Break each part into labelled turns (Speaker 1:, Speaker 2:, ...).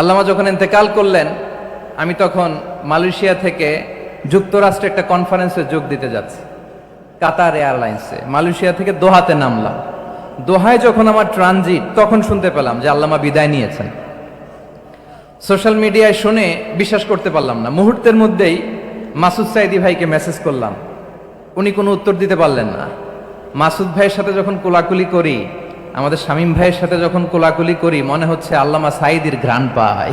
Speaker 1: আল্লামা যখন ইন্তেকাল করলেন, আমি তখন মালয়েশিয়া থেকে যুক্তরাষ্ট্রে একটা কনফারেন্সে যোগ দিতে যাচ্ছি, কাতার এয়ারলাইন্সে। মালয়েশিয়া থেকে দোহাতে নামলাম। দোহায় যখন আমার ট্রানজিট তখন শুনতে পেলাম যে আল্লামা বিদায় নিয়েছেন। সোশ্যাল মিডিয়ায় শুনে বিশ্বাস করতে পারলাম না। মুহূর্তের মধ্যেই মাসুদ সাইদি ভাইকে মেসেজ করলাম। উনি কোনো উত্তর দিতে পারলেন না। মাসুদ ভাইয়ের সাথে যখন কোলাকুলি করি আমাদের শামীম ভাইয়ের সাথে যখন কোলাকুলি করি, মনে হচ্ছে আল্লামা সাইদির ঘ্রাণ পাই।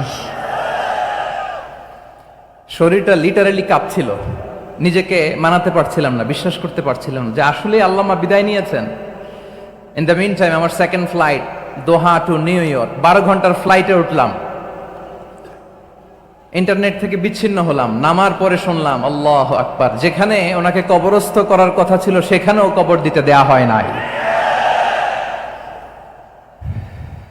Speaker 1: শরীরটা লিটারালি কাঁপছিল। নিজেকে মানাতে পারছিলাম না, বিশ্বাস করতে পারছিলাম যে আসলে আল্লামা বিদায় নিয়েছেন। ইন দ্য মিন টাইম আমার second flight Doha to New York বারো ঘণ্টার ফ্লাইটে উঠলাম। ইন্টারনেট থেকে বিচ্ছিন্ন হলাম, নামার পরে শুনলাম, আল্লাহ আকবার। যেখানে ওনাকে কবরস্থ করার কথা ছিল, সেখানেও কবর দিতে দেয়া হয় নাই।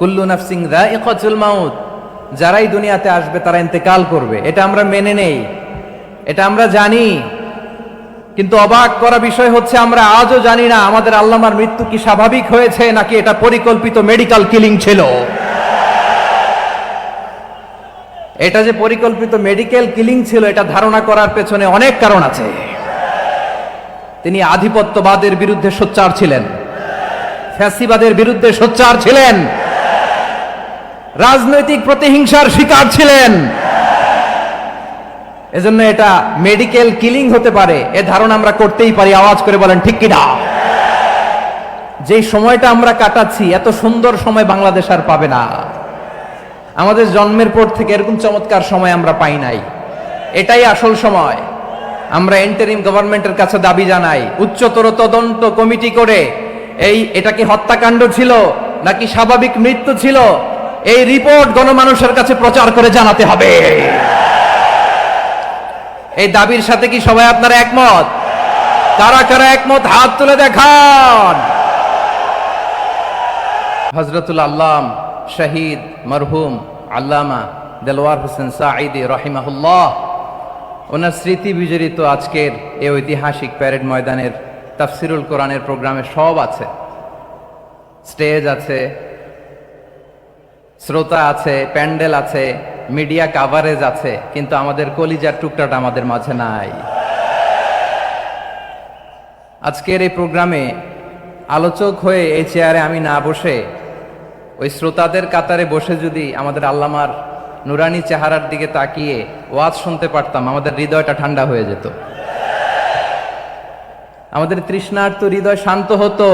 Speaker 1: কুল্লু নাফসিং রাইকাতুল মাউত। যারাই দুনিয়াতে আসবে, তারা ইন্তেকাল করবে। এটা আমরা মেনে নেই। এটা আমরা জানি। কিন্তু অবাক করা বিষয় হচ্ছে, আমরা আজও জানি না আমাদের আল্লামার মৃত্যু কি স্বাভাবিক হয়েছে, নাকি এটা পরিকল্পিত মেডিকেল কিলিং ছিল। এটা যে পরিকল্পিত মেডিকেল কিলিং ছিল, এটা ধারণা করার পেছনে অনেক কারণ আছে। তিনি আধিপত্যবাদের বিরুদ্ধে সোচ্চার ছিলেন। ফ্যাসিবাদের বিরুদ্ধে সোচ্চার ছিলেন। রাজনৈতিক প্রতিহিংসার শিকার ছিলেন। এজন্য এটা মেডিকেল কিলিং হতে পারে। এ ধারণা আমরা করতেই পারি। আওয়াজ করে বলেন, ঠিক কিনা? যেই সময়টা আমরা কাটাচ্ছি, এত সুন্দর সময় বাংলাদেশ আর পাবে না। আমাদের জন্মের পর থেকে এরকম চমৎকার সময় আমরা পাই নাই। এটাই আসল সময়। আমরা এন্টারিম গভর্নমেন্টের কাছে দাবি জানাই, উচ্চতর তদন্ত কমিটি করে এই এটা কি হত্যাকাণ্ড ছিল নাকি স্বাভাবিক মৃত্যু ছিল এই রিপোর্ট গণমানুষের কাছে প্রচার করে জানাতে হবে। এই দাবির সাথে কি সবাই আপনারা একমত? কারা কারা একমত? হাত তুলে দেখান। হজরতুল আল্লাম, শহীদ, মরহুম, আল্লামা দেলওয়ার হোসেন সাঈদি রহিমাহুল্লাহ, ওনার স্মৃতি বিজড়িত আজকের এই ঐতিহাসিক প্যারেড ময়দানের, তাফসিরুল কোরআনের প্রোগ্রামে সব আছে। স্টেজ আছে শ্রোতা আছে, প্যান্ডেল আছে, মিডিয়া কাভারেজ আছে, কিন্তু আমাদের কলিজার টুকটাটা আমাদের মাঝে নাই। আজকের এই প্রোগ্রামে আলোচক হয়ে এই চেয়ারে আমি না বসে, ওই শ্রোতাদের কাতারে বসে যদি আমাদের আল্লামার নুরানি চেহারার দিকে তাকিয়ে ওয়াজ শুনতে পারতাম, আমাদের হৃদয়টা ঠান্ডা হয়ে যেত। আমাদের তৃষ্ণার্ত হৃদয় শান্ত হতো।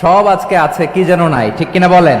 Speaker 1: সব আজকে আছে, কি যেন নাই, ঠিক কিনা বলেন?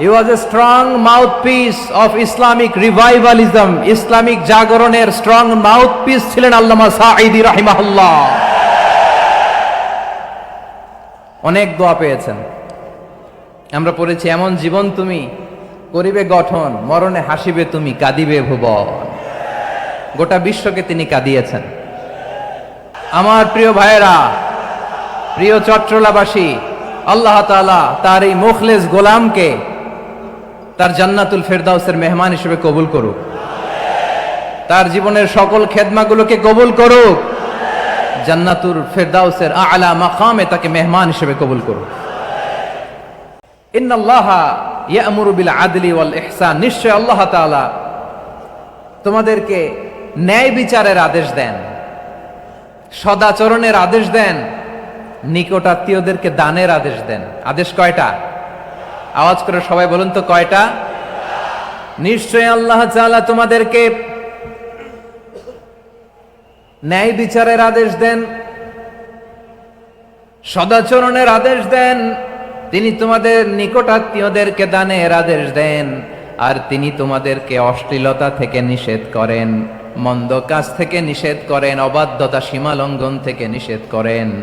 Speaker 1: He was a strong mouthpiece of Islamic revivalism Islamic জাগরণের স্ট্রং মাউথপিস ছিলেন আল্লামা সাঈদি রাহিমাহুল্লাহ। অনেক দোয়া পেয়েছেন। আমরা পড়েছি, এমন জীবন তুমি করিবে গঠন, মরণে হাসিবে তুমি, কাঁদিবে ভুবন। গোটা বিশ্বকে তিনি কাঁদিয়েছেন। আমার প্রিয় ভাইয়েরা, প্রিয় চট্টলাবাসী, আল্লাহ তাআলা তার এই মুখলেস গোলামকে তার জান্নাতুল ফেরদাউসের মেহমান হিসেবে কবুল করুক। তার জীবনের সকল খেদমাগুলোকে কবুল করুক। জান্নাতুল ফেরদাউসের আলা মাকামে তাকে মেহমান হিসেবে কবুল করুক। নিশ্চয় আল্লাহ তাআলা তোমাদেরকে ন্যায় বিচারের আদেশ দেন, সদাচরণের আদেশ দেন, নিকটাত্মীয়দেরকে দানের আদেশ দেন। আদেশ কয়টা? আওয়াজ করে সবাই বলুন তো কয়টা? নিশ্চয় আল্লাহ তাআলা তোমাদেরকে ন্যায় বিচারের আদেশ দেন, সদাচরণের আদেশ দেন, তিনি তোমাদের নিকটাত্মীয়দেরকে দানের আদেশ দেন, আর তিনি তোমাদেরকে অশ্লীলতা থেকে নিষেধ করেন, মন্দ কাজ থেকে নিষেধ করেন, অবাধ্যতা সীমা লঙ্ঘন থেকে নিষেধ করেন।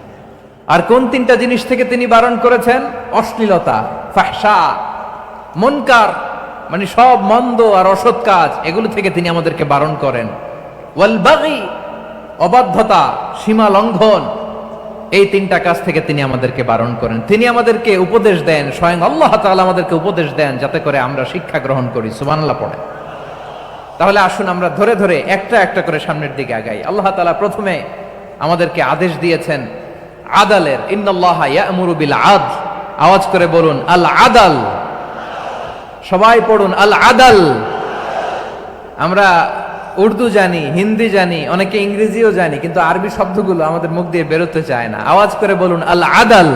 Speaker 1: আর কোন তিনটা জিনিস থেকে তিনি বারণ করেছেন? অশ্লীলতা ফাহসা মনকার মানে সব মন্দ আর অসৎ কাজ, এগুলো থেকে তিনি আমাদেরকে বারণ করেন। ওয়াল বাগি, অবাধ্যতা, সীমা লঙ্ঘন, এই তিনটা কাজ থেকে তিনি আমাদেরকে বারণ করেন। তিনি আমাদেরকে উপদেশ দেন, স্বয়ং আল্লাহ তাআলা আমাদেরকে উপদেশ দেন, যাতে করে আমরা শিক্ষা গ্রহণ করি। সুবহানাল্লাহ পড়ে। তাহলে আসুন আমরা ধরে ধরে একটা একটা করে সামনের দিকে আগাই। আল্লাহ তাআলা প্রথমে আমাদেরকে আদেশ দিয়েছেন আদালের। ইন্নাল্লাহ ইয়ামুরু বিল আদ আওয়াজ করে বলুন আল আদাল সবাই পড়ুন আল আদাল আমরা উর্দু জানি, হিন্দি জানি, অনেকে ইংরেজিও জানি, কিন্তু আরবি শব্দগুলো আমাদের মুখ দিয়ে বেরোতে চায় না। আওয়াজ করে বলুন আল আদাল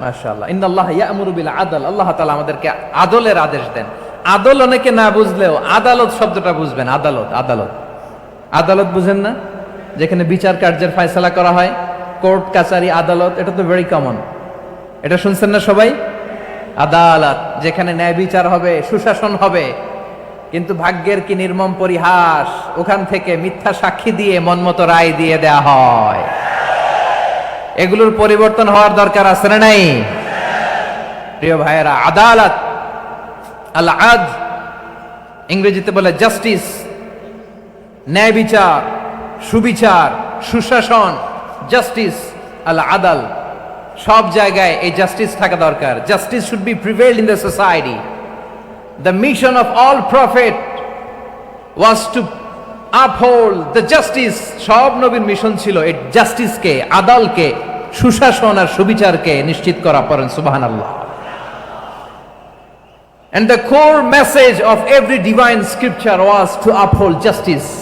Speaker 1: মাশাআল্লাহ। ইন্নাল্লাহ ইয়ামুরু বিল আদাল আল্লাহ তাআলা আমাদেরকে আদলের আদেশ দেন। আদল অনেকে না বুঝলেও আদালত শব্দটা বুঝবেন, আদালত আদালত। আদালত বুঝেন না? যেখানে বিচার কার্যের ফয়সালা করা হয়। কোর্ট কাচারি আদালত, এটা তো ভেরি কমন এটা শুনছেন না সবাই? আদালত, যেখানে ন্যায় বিচার হবে, সুশাসন হবে। কিন্তু ভাগ্যের কি নির্মম পরিহাস? ওখান থেকে মিথ্যা সাক্ষী দিয়ে মনমতো রায় দিয়ে দেয়া হয়। এগুলোর পরিবর্তন হওয়ার দরকার আছে না নাই? প্রিয় ভাইয়েরা, আদালত আল আদ ইংরেজিতে বলে জাস্টিস, ন্যায় বিচার, সুবিচার, সুশাসন জাস্টিস আল আদাল সব জায়গায় এই জাস্টিস থাকা দরকার। Justice should be prevail in the society the mission of all prophet was to uphold the justice সব নবীর মিশন ছিল এই জাস্টিস জাস্টিসকে আদালকে, সুশাসন আর সুবিচার কে নিশ্চিত করা পারেন সুবহান আল্লাহ and the core message of every divine scripture was to uphold justice